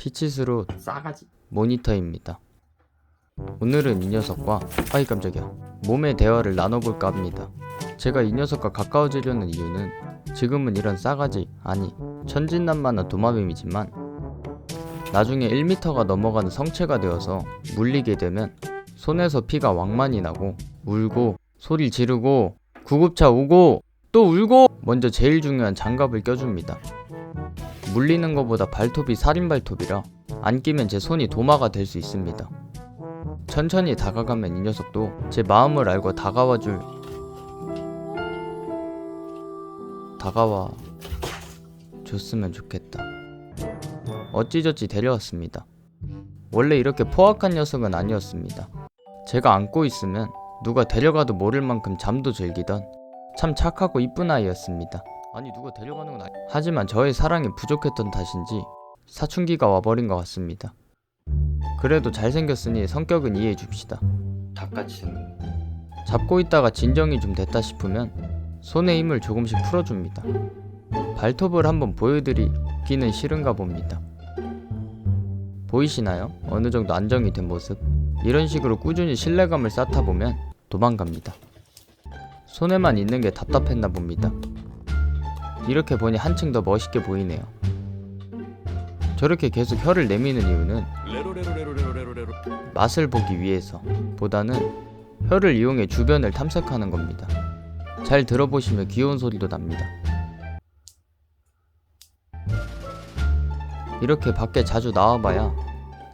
피치스로 싸가지 모니터입니다. 오늘은 이 녀석과 아이 깜짝이야 몸의 대화를 나눠볼까 합니다. 제가 이 녀석과 가까워지려는 이유는 지금은 이런 싸가지 아니 천진난만한 도마뱀이지만 나중에 1m가 넘어가는 성체가 되어서 물리게 되면 손에서 피가 왕만이 나고 울고 소리를 지르고 구급차 오고 또 울고 먼저 제일 중요한 장갑을 껴줍니다. 물리는 것보다 발톱이 살인 발톱이라 안 끼면 제 손이 도마가 될 수 있습니다. 천천히 다가가면 이 녀석도 제 마음을 알고 다가와 줄 다가와 줬으면 좋겠다. 어찌저찌 데려왔습니다. 원래 이렇게 포악한 녀석은 아니었습니다. 제가 안고 있으면 누가 데려가도 모를 만큼 잠도 즐기던 참 착하고 이쁜 아이였습니다. 아니 누가 데려가는 건 아니... 하지만 저의 사랑이 부족했던 탓인지 사춘기가 와버린 것 같습니다. 그래도 잘생겼으니 성격은 이해해 줍시다. 닭같이는 잡고 있다가 진정이 좀 됐다 싶으면 손의 힘을 조금씩 풀어줍니다. 발톱을 한번 보여드리기는 싫은가 봅니다. 보이시나요? 어느 정도 안정이 된 모습. 이런 식으로 꾸준히 신뢰감을 쌓다 보면 도망갑니다. 손에만 있는 게 답답했나 봅니다. 이렇게 보니 한층 더 멋있게 보이네요. 저렇게 계속 혀를 내미는 이유는 맛을 보기 위해서 보다는 혀를 이용해 주변을 탐색하는 겁니다. 잘 들어보시면 귀여운 소리도 납니다. 이렇게 밖에 자주 나와봐야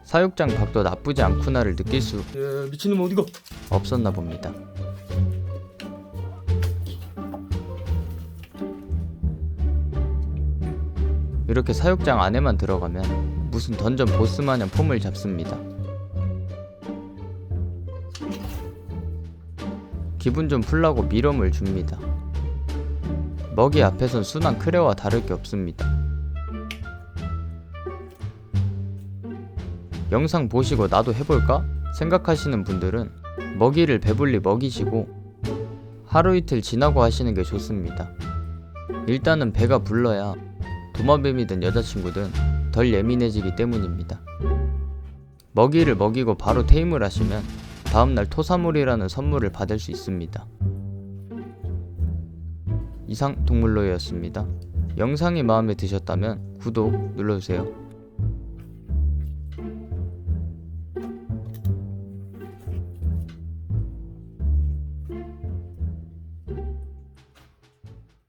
사육장 밖도 나쁘지 않구나를 느낄 수야 미친놈 어디가 없었나 봅니다. 이렇게 사육장 안에만 들어가면 무슨 던전 보스 마냥 폼을 잡습니다. 기분 좀 풀라고 미럼을 줍니다. 먹이 앞에선 순한 크레와 다를 게 없습니다. 영상 보시고 나도 해볼까? 생각하시는 분들은 먹이를 배불리 먹이시고 하루 이틀 지나고 하시는 게 좋습니다. 일단은 배가 불러야 도마뱀이든 여자친구든 덜 예민해지기 때문입니다. 먹이를 먹이고 바로 테임을 하시면 다음날 토사물이라는 선물을 받을 수 있습니다. 이상 동물로였습니다. 영상이 마음에 드셨다면 구독 눌러주세요.